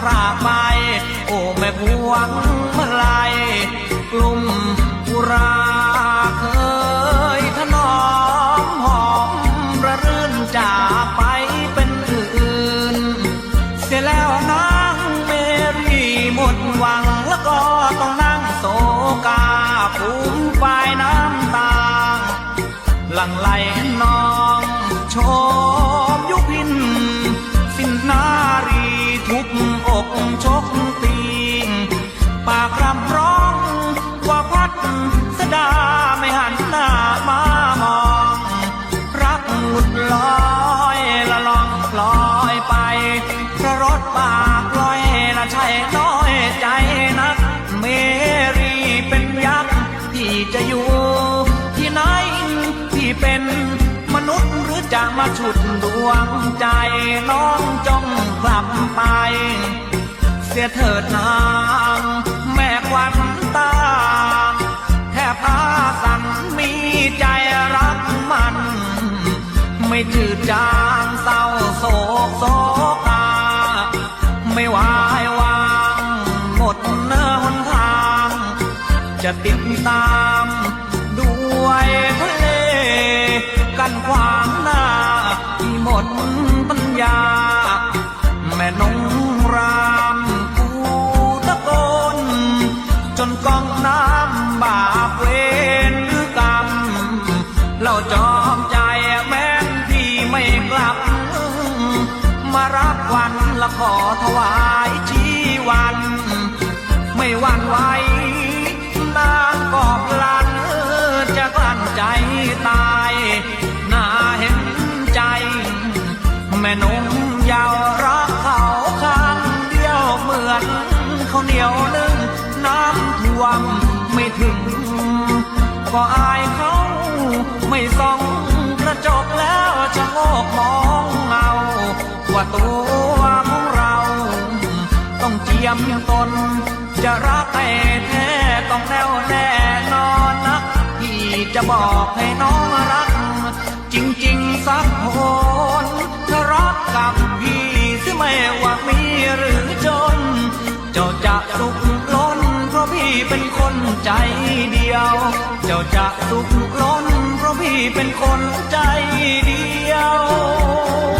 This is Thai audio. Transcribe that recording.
พรากไป โอ้แม่พวงเมื่อไรกลุ่มกุราเคยถนอมหอมระรื่นจากไปเป็นอื่น เสียแล้วนางเมรีหมดหวังแล้วก็ต้องนั่งโศกาผูมิฝ่ายน้ำตา หลังไหลน้อ ดาไม่หันหน้ามามอง รักหลุดลอยละลองลอยไปพระรถปากลอยละใช่น้อยใจนัก เมรีเป็นยักษ์ที่จะอยู่ ที่ไหนที่เป็นมนุษย์หรือจะมาฉุดดวงใจน้องจงกลับไป เสียเถิดนางแม่ควัน จืดจางเศร้าโศกโศกา ไม่วายวางหมดเนื้อหนทาง จะติดตามด้วยทะเล กันขวางหน้าที่หมดปัญญา แม่นงรามกูตะโกน จนกองน้ำบา ไม่กลับ มารับวันละขอถวายชีวัน ไม่หวั่นไหวนางกอบลันจะกลั้นใจตายน่าเห็นใจ แม่นงยาวรักเขาข้างเดียวเหมือนเขาเหนียวนึ่งน้ำท่วมไม่ถึง ก็อายเขา ยมตน จะรักให้แท้ต้องแน่วแน่นอนนะพี่จะบอกให้น้องรัก จริงๆสักคนถ้ารักกับพี่สิไม่ว่ามีหรือจน เจ้าจะสุขล้น เพราะพี่เป็นคนใจเดียว เจ้าจะสุขล้น เพราะพี่เป็นคนใจเดียว